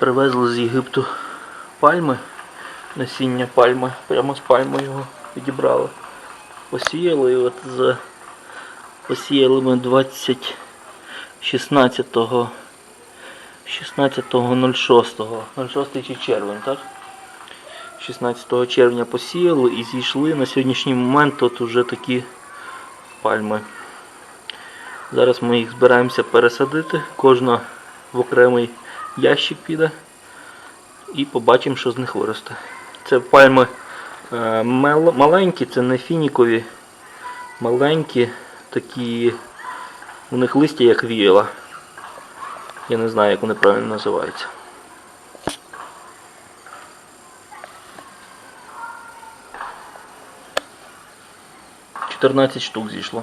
Привезли з Єгипту пальми, насіння пальми, прямо з пальми його підібрали. Посіяли і от за посіяли ми 20 16 16.06. 06 чи червень, так? 16 червня посіяли і зійшли на сьогоднішній момент тут вже такі пальми. Зараз ми їх збираємося пересадити. Кожна в окремий ящик піде. І побачимо, що з них виросте. Це пальми е, маленькі, це не фінікові. Маленькі, такі. У них листя як віяла. Я не знаю, як вони правильно називаються. Чотирнадцять штук зійшло.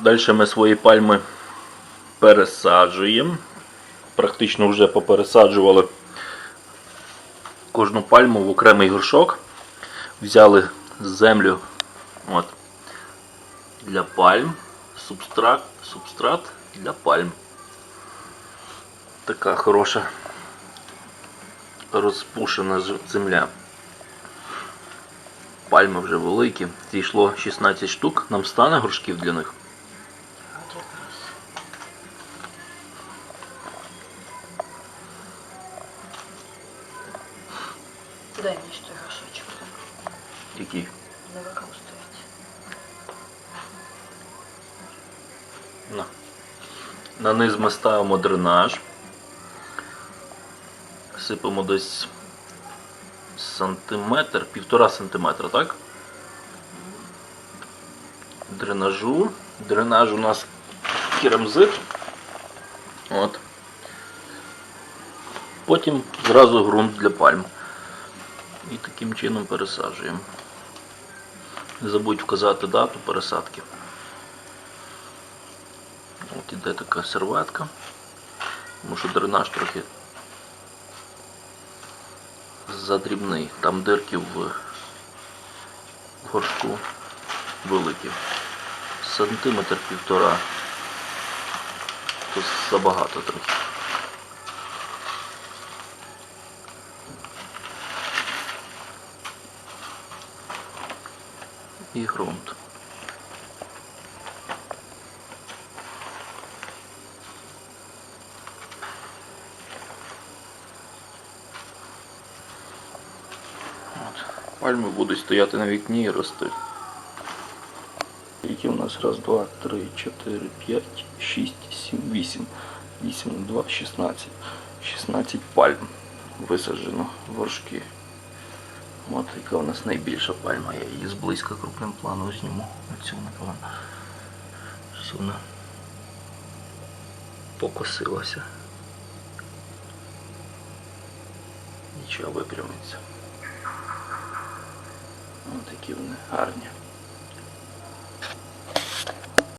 Далі ми свої пальми пересаджуємо. Практично вже попересаджували кожну пальму в окремий горшок. Взяли землю от, для пальм, субстрат, субстрат для пальм. Така хороша розпушена земля. Пальми вже великі. Зійшло 16 штук. Нам стане горшків для них. Дай мені ще той горшочок. Які? Не використовується. На. На низ ми ставимо дренаж. Сипемо десь сантиметр, півтора сантиметра, так? Дренажу. Дренаж у нас керамзит. От. Потім зразу ґрунт для пальм. І таким чином пересаджуємо. Не забудь вказати дату пересадки. От іде така серветка. Тому що дренаж трохи задрібний. Там дирки в, горшку великі. Сантиметр півтора. То забагато трохи. І ґрунт. От. Пальми будуть стояти на вікні і рости. Які у нас раз, два, три, чотири, п'ять, шість, сім, вісім. Вісім, на два, шістнадцять. Шістнадцять пальм висаджено в горшки. От яка у нас найбільша пальма. Я її зблизька крупним планом зніму. Оцю, напевно. Щось вона покосилася. Нічого випрямиться. Ось такі вони гарні.